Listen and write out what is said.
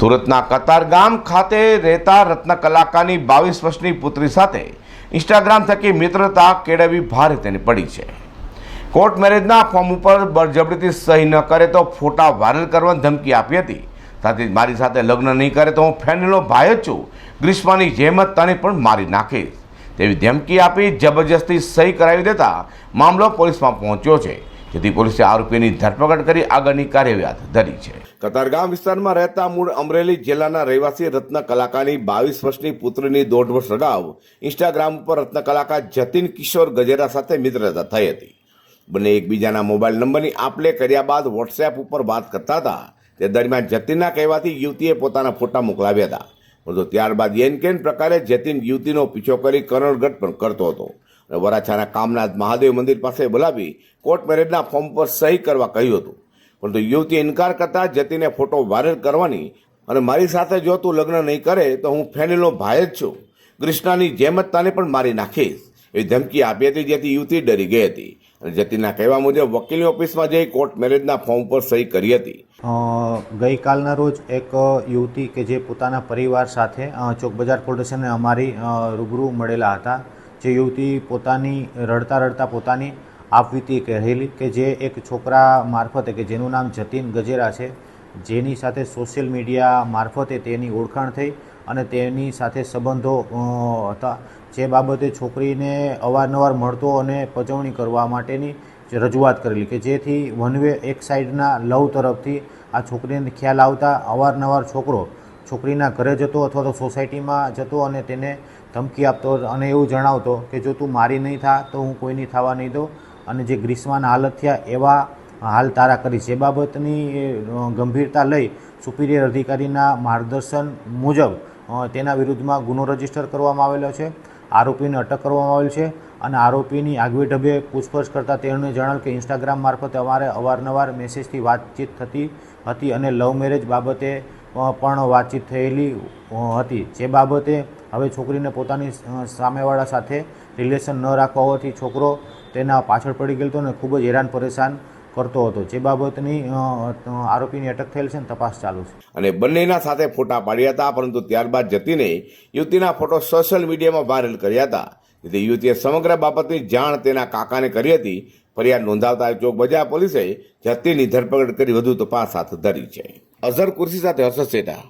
સુરતના કતારગામ ખાતે રહેતા રત્ન કલાકારની બાવીસ વર્ષની પુત્રી સાથે ઇન્સ્ટાગ્રામ થકી મિત્રતા કેળવવી ભારે તેની પડી છે. કોર્ટ મેરેજના ફોર્મ ઉપર બળજબરીથી સહી ન કરે તો ફોટા વાયરલ કરવાની ધમકી આપી હતી. સાથે મારી સાથે લગ્ન નહીં કરે તો હું ફેમિલીનો ભાઈ જ છું. ગ્રીષ્માની જેમ જ તને પણ મારી નાખીશ. તેવી ધમકી આપી જબરજસ્તી સહી કરાવી દેતા મામલો પોલીસમાં પહોંચ્યો છે. જેથી પોલીસે આરોપીની ધરપકડ કરી આગળની કાર્યવાહી હાથ ધરી છે. કતારગામ વિસ્તારમાં રહેતા મૂળ અમરેલી જિલ્લાના રહેવાસી રત્ન કલાકારની બાવીસ વર્ષની પુત્રીની દોઢ વર્ષ અગાઉ ઇન્સ્ટાગ્રામ ઉપર રત્ન કલાકાર જતીન કિશોર ગજેરા સાથે મિત્રતા થઈ હતી. બંને એકબીજાના મોબાઈલ નંબરની આપલે કર્યા બાદ વોટ્સએપ ઉપર વાત કરતા હતા. તે દરમિયાન જતીનના કહેવાથી યુવતીએ પોતાના ફોટા મોકલાવ્યા હતા. પરંતુ ત્યારબાદ કેન પ્રકારે જતીન યુવતીનો પીછો કરી કરણગઢ પણ કરતો હતો. અને વરાછાના કામનાથ મહાદેવ મંદિર પાસે બોલાવી કોર્ટ મેરેજના ફોર્મ પર સહી કરવા કહ્યું હતું. પરંતુ યુવતી ઇનકાર કરતા જતીને ફોટો વાયરલ કરવાની અને મારી સાથે જો તું લગ્ન નહીં કરે તો હું ફેનિલનો ભાઈ જ છું. કૃષ્ણાની જેમ જ તને પણ મારી નાખીશ. એવી ધમકી આપી હતી જેથી યુવતી ડરી ગઈ હતી. અને જતીના કહેવા મુજબ વકીલની ઓફિસમાં જઈ કોર્ટ મેરેજના ફોર્મ પર સહી કરી હતી. ગઈકાલના રોજ એક યુવતી કે જે પોતાના પરિવાર સાથે ચોક બજાર પોલીસ અમારી રૂબરૂ મળેલા હતા. જે યુવતી પોતાની રડતા રડતા પોતાની આપવીતી કહેલી કે જે એક છોકરા મારફતે કે જેનું નામ જતીન ગજેરા છે, જેની સાથે સોશિયલ મીડિયા મારફતે તેની ઓળખાણ થઈ અને તેની સાથે સંબંધો હતા. જે બાબતે છોકરીને અવારનવાર મળતો અને પજવણી કરવા માટેની રજૂઆત કરેલી કે જેથી વન વે એક સાઈડના લવ તરફથી આ છોકરીને ખ્યાલ આવતા અવારનવાર છોકરો છોકરીના ઘરે જતો અથવા તો સોસાયટીમાં જતો અને તેને ધમકી આપતો અને એવું જણાવતો કે જો તું મારી નહીં થા તો હું કોઈની થવા નહીં દઉં. અને જે ગ્રીષ્માના હાલત થયા એવા હાલ તારા કરી એ બાબતની ગંભીરતા લઈ સુપિરિયર અધિકારીના માર્ગદર્શન મુજબ તેના વિરુદ્ધમાં ગુનો રજિસ્ટર કરવામાં આવેલો છે, આરોપીને અટક કરવામાં આવેલ છે અને આરોપીની આગવી ઢબે પૂછપરછ કરતાં તેણે જણાવ્યું કે ઇન્સ્ટાગ્રામ મારફતે અમારે અવારનવાર મેસેજથી વાતચીત થતી હતી અને લવ મેરેજ બાબતે પણ વાતચીત થયેલી હતી. જે બાબતે હવે છોકરીને પોતાની સામેવાળા સાથે રિલેશન ન રાખવા હોવાથી છોકરો તેના પાછળ પડી ગયો હતો અને ખૂબ જ હેરાન પરેશાન કરતો હતો. જે બાબતની આરોપીની અટક થયેલ છે અને તપાસ ચાલુ છે. અને બંનેના સાથે ફોટા પાડ્યા હતા, પરંતુ ત્યારબાદ જતીને યુવતીના ફોટો સોશિયલ મીડિયામાં વાયરલ કર્યા હતા. જેથી યુવતીએ સમગ્ર બાબતની જાણ તેના કાકાને કરી હતી. ફરિયાદ નોંધાવતા ચોક બજાર પોલીસે જતીની ધરપકડ કરી વધુ તપાસ હાથ ધરી છે. અઝર કુર્સી સાથે હર્ષદ શેઠા